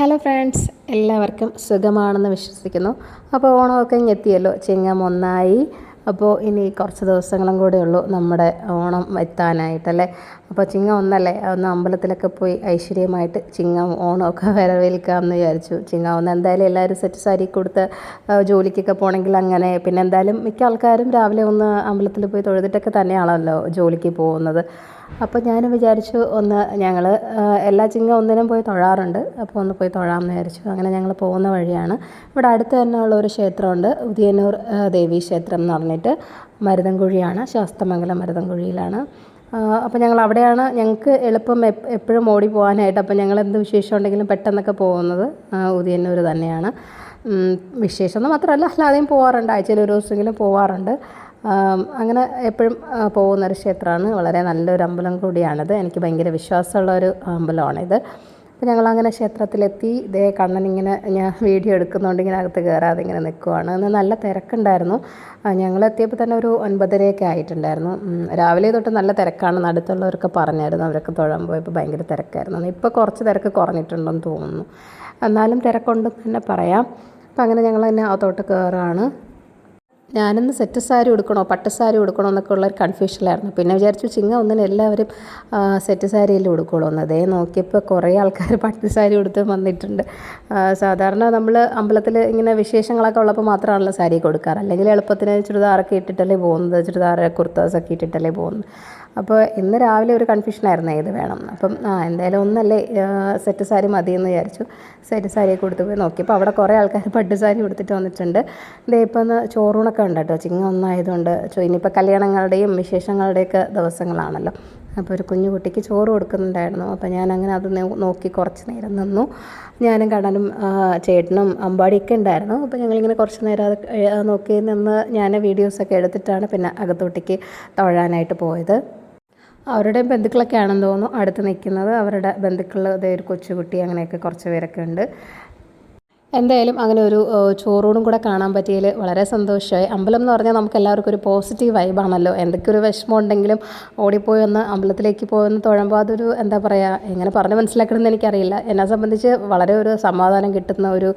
Hello friends എല്ലാവർക്കും സുഖമാണെന്ന് വിശ്വസിക്കുന്നു. അപ്പോൾ ഓണമൊക്കെ എത്തിയല്ലോ ചിങ്ങം ഒന്നായി. അപ്പോൾ ഇനി കുറച്ച് ദിവസങ്ങളും കൂടെ ഉള്ളൂ നമ്മുടെ ഓണം എത്താനായിട്ടല്ലേ? അപ്പോൾ ചിങ്ങം ഒന്നല്ലേ? ഒന്ന് അമ്പലത്തിലൊക്കെ പോയി ഐശ്വര്യമായിട്ട് ചിങ്ങം ഓണമൊക്കെ വരവേൽക്കാമെന്ന് വിചാരിച്ചു. ചിങ്ങം ഒന്ന് എന്തായാലും എല്ലാവരും സെറ്റ് സാരി കൊടുത്ത് ജോലിക്കൊക്കെ പോകണമെങ്കിൽ അങ്ങനെ. പിന്നെ എന്തായാലും മിക്ക ആൾക്കാരും രാവിലെ ഒന്ന് അമ്പലത്തിൽ പോയി തൊഴുതിട്ടൊക്കെ തന്നെയാണല്ലോ ജോലിക്ക് പോകുന്നത്. അപ്പോൾ ഞാൻ വിചാരിച്ചു ഒന്ന് ഞങ്ങൾ എല്ലാ ചിങ്ങ ഒന്നിനും പോയി തൊഴാറുണ്ട്. അപ്പോൾ ഒന്ന് പോയി തൊഴാമെന്ന് വിചാരിച്ചു. അങ്ങനെ ഞങ്ങൾ പോകുന്ന വഴിയാണ്. ഇവിടെ അടുത്ത് തന്നെ ഉള്ള ഒരു ക്ഷേത്രമുണ്ട്. ഉദയന്നൂർ ആ, ദേവീ ക്ഷേത്രം എന്ന് പറഞ്ഞിട്ട് മരുതൻകുഴിയാണ്. ശാസ്തമംഗലം മരുതൻകുഴിയിലാണ്. അപ്പോൾ ഞങ്ങൾ അവിടെയാണ് ഞങ്ങൾക്ക് എളുപ്പം എപ്പോഴും ഓടി പോകാനായിട്ട്. അപ്പോൾ ഞങ്ങൾ എന്ത് വിശേഷം ഉണ്ടെങ്കിലും പെട്ടെന്നൊക്കെ പോകുന്നത് ഉദയനൂർ ഉദയന്നൂർ തന്നെയാണ്. വിശേഷം എന്ന് മാത്രമല്ല അല്ലാതെയും പോകാറുണ്ട് ആഴ്ചയിൽ ഒരു ദിവസമെങ്കിലും പോകാറുണ്ട് അങ്ങനെ എപ്പോഴും പോകുന്നൊരു ക്ഷേത്രമാണ്. വളരെ നല്ലൊരു അമ്പലം കൂടിയാണിത്. എനിക്ക് ഭയങ്കര വിശ്വാസമുള്ള ഒരു അമ്പലമാണിത്. അപ്പോൾ ഞങ്ങളങ്ങനെ ക്ഷേത്രത്തിലെത്തി ഇതേ കണ്ണൻ ഇങ്ങനെ ഞാൻ വീഡിയോ എടുക്കുന്നതുകൊണ്ട് ഇങ്ങനെ അകത്ത് കയറാതെ ഇങ്ങനെ നിൽക്കുവാണ് അന്ന് നല്ല തിരക്കുണ്ടായിരുന്നു. ഞങ്ങൾ എത്തിയപ്പോൾ തന്നെ ഒരു ഒൻപതരയൊക്കെ ആയിട്ടുണ്ടായിരുന്നു. രാവിലെ തൊട്ട് നല്ല തിരക്കാണ് അടുത്തുള്ളവരൊക്കെ പറഞ്ഞായിരുന്നു. അവരൊക്കെ തൊഴാൻ പോയപ്പോൾ ഭയങ്കര തിരക്കായിരുന്നു. ഇപ്പോൾ കുറച്ച് തിരക്ക് കുറഞ്ഞിട്ടുണ്ടെന്ന് തോന്നുന്നു. എന്നാലും തിരക്കുണ്ടെന്ന് തന്നെ പറയാം. അപ്പം അങ്ങനെ ഞങ്ങൾ തന്നെ അകത്തോട്ട് കയറുകയാണ് ഞാനിന്ന് സെറ്റ് സാരി ഉടുക്കണോ പട്ട് സാരി ഉടുക്കണോ എന്നൊക്കെ ഉള്ളൊരു കൺഫ്യൂഷനിലായിരുന്നു പിന്നെ വിചാരിച്ചു ചിങ്ങ ഒന്നിന് എല്ലാവരും സെറ്റ് സാരിയിൽ ഉടുക്കുള്ളൂ. എന്ന് അതേ നോക്കിയപ്പോൾ കുറേ ആൾക്കാർ പട്ട് സാരി ഉടുത്ത് വന്നിട്ടുണ്ട്. സാധാരണ നമ്മൾ അമ്പലത്തിൽ ഇങ്ങനെ വിശേഷങ്ങളൊക്കെ ഉള്ളപ്പോൾ മാത്രമാണല്ലോ സാരി കൊടുക്കാറ്. അല്ലെങ്കിൽ എളുപ്പത്തിന് ചുരിദാറൊക്കെ ഇട്ടിട്ടല്ലേ പോകുന്നത് ചുരിദാർ കുർത്താസൊക്കെ ഇട്ടിട്ടല്ലേ പോകുന്നത്. അപ്പോൾ ഇന്ന് രാവിലെ ഒരു കൺഫ്യൂഷനായിരുന്നു ഏത് വേണം. അപ്പം ആ എന്തായാലും ഒന്നല്ലേ സെറ്റ് സാരി മതി എന്ന് വിചാരിച്ചു. സെറ്റ് സാരിയൊക്കെ കൊടുത്ത് പോയി നോക്കിയപ്പോൾ അവിടെ കുറേ ആൾക്കാർ പട്ട് സാരി കൊടുത്തിട്ട് വന്നിട്ടുണ്ട്. ഇതേ ഇപ്പം ഒന്ന് ചോറൂണൊക്കെ ഉണ്ട് കേട്ടോ. ചിങ്ങ ഒന്നായതുകൊണ്ട് ഇനിയിപ്പോൾ കല്യാണങ്ങളുടെയും വിശേഷങ്ങളുടെയൊക്കെ ദിവസങ്ങളാണല്ലോ. അപ്പോൾ ഒരു കുഞ്ഞു കുട്ടിക്ക് ചോറ് കൊടുക്കുന്നുണ്ടായിരുന്നു. അപ്പോൾ ഞാൻ അങ്ങനെ അത് നോക്കി കുറച്ച് നേരം നിന്നു. ഞാനും കടനും ചേട്ടനും അമ്പാടിയൊക്കെ ഉണ്ടായിരുന്നു. അപ്പോൾ ഞങ്ങളിങ്ങനെ കുറച്ച് നേരം അത് നോക്കി നിന്ന് ഞാൻ വീഡിയോസൊക്കെ എടുത്തിട്ടാണ് പിന്നെ അകത്തോട്ടേക്ക് തൊഴാനായിട്ട് പോയത്. അവരുടെ ബന്ധുക്കളൊക്കെ ആണെന്ന് തോന്നുന്നു അടുത്ത് നിൽക്കുന്നത്. അവരുടെ ബന്ധുക്കൾ ഇതേ ഒരു കൊച്ചുകുട്ടി അങ്ങനെയൊക്കെ കുറച്ച് പേരൊക്കെ ഉണ്ട്. എന്തായാലും അങ്ങനെ ഒരു ചോറൂടും കൂടെ കാണാൻ പറ്റിയതിൽ വളരെ സന്തോഷമായി. അമ്പലം എന്ന് പറഞ്ഞാൽ നമുക്ക് എല്ലാവർക്കും ഒരു പോസിറ്റീവ് വൈബാണല്ലോ എന്തൊക്കെ ഒരു വിഷമം ഉണ്ടെങ്കിലും ഓടിപ്പോയി ഒന്ന് അമ്പലത്തിലേക്ക് പോയെന്ന് തൊഴുമ്പോൾ അതൊരു എന്താ പറയുക എങ്ങനെ പറഞ്ഞ് മനസ്സിലാക്കണമെന്ന് എനിക്കറിയില്ല. എന്നെ സംബന്ധിച്ച് വളരെ ഒരു സമാധാനം കിട്ടുന്ന ഒരു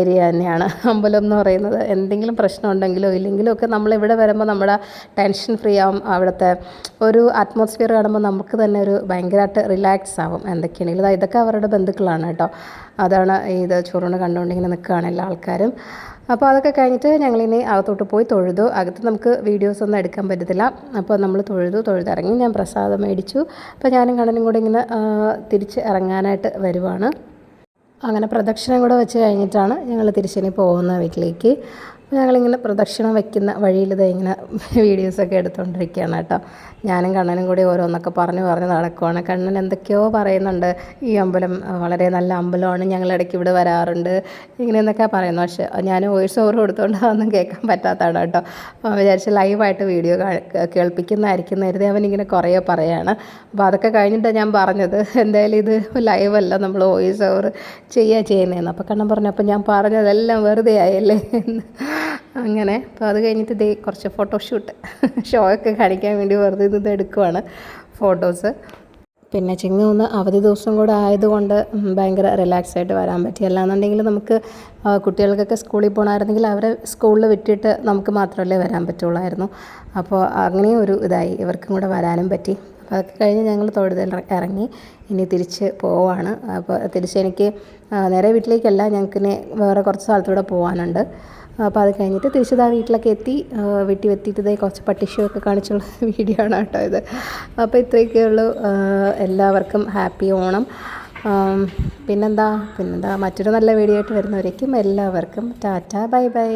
ഏരിയ തന്നെയാണ് അമ്പലം എന്ന് പറയുന്നത്. എന്തെങ്കിലും പ്രശ്നം ഉണ്ടെങ്കിലോ ഇല്ലെങ്കിലോ ഒക്കെ നമ്മളിവിടെ വരുമ്പോൾ നമ്മുടെ ടെൻഷൻ ഫ്രീ ആവും. അവിടുത്തെ ഒരു അറ്റ്മോസ്ഫിയർ കാണുമ്പോൾ നമുക്ക് തന്നെ ഒരു ഭയങ്കരമായിട്ട് റിലാക്സ് ആവും. എന്തൊക്കെയാണെങ്കിലും ഇതൊക്കെ അവരുടെ ബന്ധുക്കളാണ് കേട്ടോ. അതാണ് ഇത് ചോറൂണ് കണ്ടുകൊണ്ട് ഇങ്ങനെ നിൽക്കുകയാണ് എല്ലാ ആൾക്കാരും. അപ്പോൾ അതൊക്കെ കഴിഞ്ഞിട്ട് ഞങ്ങളിനി അകത്തോട്ട് പോയി തൊഴുതു. അകത്ത് നമുക്ക് വീഡിയോസ് ഒന്നും എടുക്കാൻ പറ്റത്തില്ല. അപ്പോൾ നമ്മൾ തൊഴുതു. തൊഴുതിറങ്ങി ഞാൻ പ്രസാദം മേടിച്ചു. അപ്പോൾ ഞാനും കണ്ണനും കൂടെ ഇങ്ങനെ തിരിച്ച് ഇറങ്ങാനായിട്ട് വരുവാണ്. അങ്ങനെ പ്രദക്ഷിണം കൂടെ വെച്ച് കഴിഞ്ഞിട്ടാണ് ഞങ്ങൾ തിരിച്ചിനി പോകുന്ന വീട്ടിലേക്ക്. ഞങ്ങളിങ്ങനെ പ്രദക്ഷിണം വയ്ക്കുന്ന വഴിയിൽ ഇത് ഇങ്ങനെ വീഡിയോസൊക്കെ എടുത്തുകൊണ്ടിരിക്കുകയാണ് കേട്ടോ. ഞാനും കണ്ണനും കൂടി ഓരോന്നൊക്കെ പറഞ്ഞു പറഞ്ഞ് നടക്കുവാണ്. കണ്ണൻ എന്തൊക്കെയോ പറയുന്നുണ്ട്. ഈ അമ്പലം വളരെ നല്ല അമ്പലമാണ്. ഞങ്ങൾ ഇടയ്ക്ക് ഇവിടെ വരാറുണ്ട്. ഇങ്ങനെയെന്നൊക്കെ പറയുന്നു. പക്ഷേ ഞാൻ വോയിസ് ഓവർ കൊടുത്തുകൊണ്ട് അതൊന്നും കേൾക്കാൻ പറ്റാത്തതാണ് കേട്ടോ. അപ്പോൾ വിചാരിച്ച് ലൈവായിട്ട് വീഡിയോ കേൾപ്പിക്കുന്നതായിരിക്കും അവൻ ഇങ്ങനെ കുറേ പറയാണ്. അപ്പോൾ അതൊക്കെ കഴിഞ്ഞിട്ടാണ് ഞാൻ പറഞ്ഞത്. എന്തായാലും ഇത് ലൈവല്ല നമ്മൾ വോയിസ് ഓവർ ചെയ്യുക ചെയ്യുന്നതെന്ന്. അപ്പോൾ കണ്ണൻ പറഞ്ഞു അപ്പോൾ ഞാൻ പറഞ്ഞതെല്ലാം വെറുതെ ആയല്ലേ? എന്ന്. അങ്ങനെ. അപ്പോൾ അത് കഴിഞ്ഞിട്ട് ഇതേ കുറച്ച് ഫോട്ടോഷൂട്ട് ഷോ ഒക്കെ കാണിക്കാൻ വേണ്ടി വെറുതെ ഇത് എടുക്കുവാണ് ഫോട്ടോസ് പിന്നെ ചിങ്ങ ഒന്ന് അവധി ദിവസം കൂടെ ആയതുകൊണ്ട് ഭയങ്കര റിലാക്സ് ആയിട്ട് വരാൻ പറ്റി. അല്ലാന്നുണ്ടെങ്കിൽ നമുക്ക് കുട്ടികൾക്കൊക്കെ സ്കൂളിൽ പോകണമായിരുന്നെങ്കിൽ അവരെ സ്കൂളിൽ വിട്ടിട്ട് നമുക്ക് മാത്രമല്ലേ വരാൻ പറ്റുള്ളായിരുന്നു. അപ്പോൾ അങ്ങനെയും ഒരു ഇതായി. ഇവർക്കും കൂടെ വരാനും പറ്റി. അപ്പോൾ അതൊക്കെ കഴിഞ്ഞ് ഞങ്ങൾ തൊഴുതൽ ഇറങ്ങി ഇനി തിരിച്ച് പോവാണ്. അപ്പോൾ തിരിച്ച് എനിക്ക് നേരെ വീട്ടിലേക്കല്ല ഞങ്ങൾക്ക് വേറെ കുറച്ച് സ്ഥലത്തൂടെ പോകാനുണ്ട് അപ്പോൾ അത് കഴിഞ്ഞിട്ട് തിരിച്ചത് ആ വീട്ടിലൊക്കെ എത്തി വെട്ടി എത്തിയിട്ട് കുറച്ച് പട്ടിഷ്യൊക്കെ കാണിച്ചുള്ള വീഡിയോ ആണ് കേട്ടോ ഇത്. അപ്പോൾ ഇത്രയൊക്കെ ഉള്ളൂ. എല്ലാവർക്കും ഹാപ്പി ഓണം. പിന്നെന്താ? പിന്നെന്താ? മറ്റൊരു നല്ല വീഡിയോ ആയിട്ട് വരുന്നവരേക്കും എല്ലാവർക്കും ടാറ്റ ബൈ ബൈ.